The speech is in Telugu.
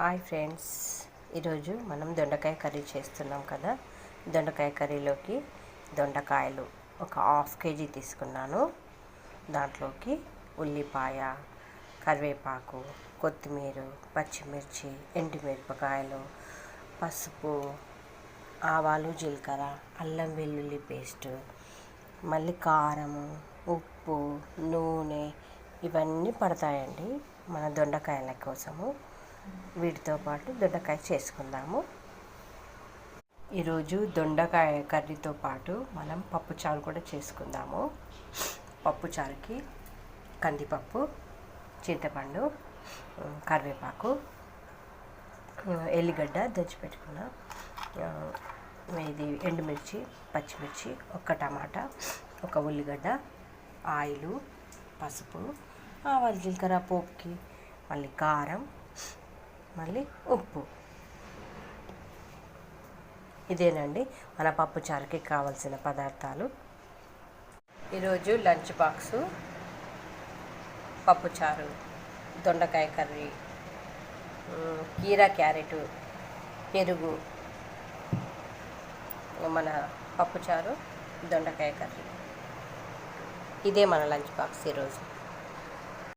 Hi friends. ఈరోజు మనం దొండకాయ కర్రీ చేస్తున్నాం కదా. దొండకాయ కర్రీలోకి దొండకాయలు ఒక హాఫ్ కేజీ తీసుకున్నాను. దాంట్లోకి ఉల్లిపాయ కరివేపాకు కొత్తిమీర పచ్చిమిర్చి ఎండుమిరపకాయలు పసుపు ఆవాలు జీలకర్ర అల్లం వెల్లుల్లి పేస్ట్ మళ్ళీ కారము ఉప్పు నూనె ఇవన్నీ పడతాయండి మన దొండకాయల కోసము. వీటితో పాటు దొండకాయ చేసుకుందాము. ఈరోజు దొండకాయ కర్రీతో పాటు మనం పప్పుచారు కూడా చేసుకుందాము. పప్పుచారుకి కందిపప్పు చింతపండు కరివేపాకు ఎల్లిగడ్డ దంచిపెట్టుకున్న ఇది ఎండుమిర్చి పచ్చిమిర్చి ఒక టమాటా ఒక ఉల్లిగడ్డ ఆయిలు పసుపు ఆవాలు జీలకర్ర పోపుకి మళ్ళీ కారం మళ్ళీ ఉప్పు. ఇదేనండి మన పప్పు చారుకి కావలసిన పదార్థాలు. ఈరోజు లంచ్ బాక్సు పప్పుచారు దొండకాయ కర్రీ కీరా క్యారెట్ పెరుగు మన పప్పుచారు దొండకాయ కర్రీ. ఇదే మన లంచ్ బాక్స్ ఈరోజు.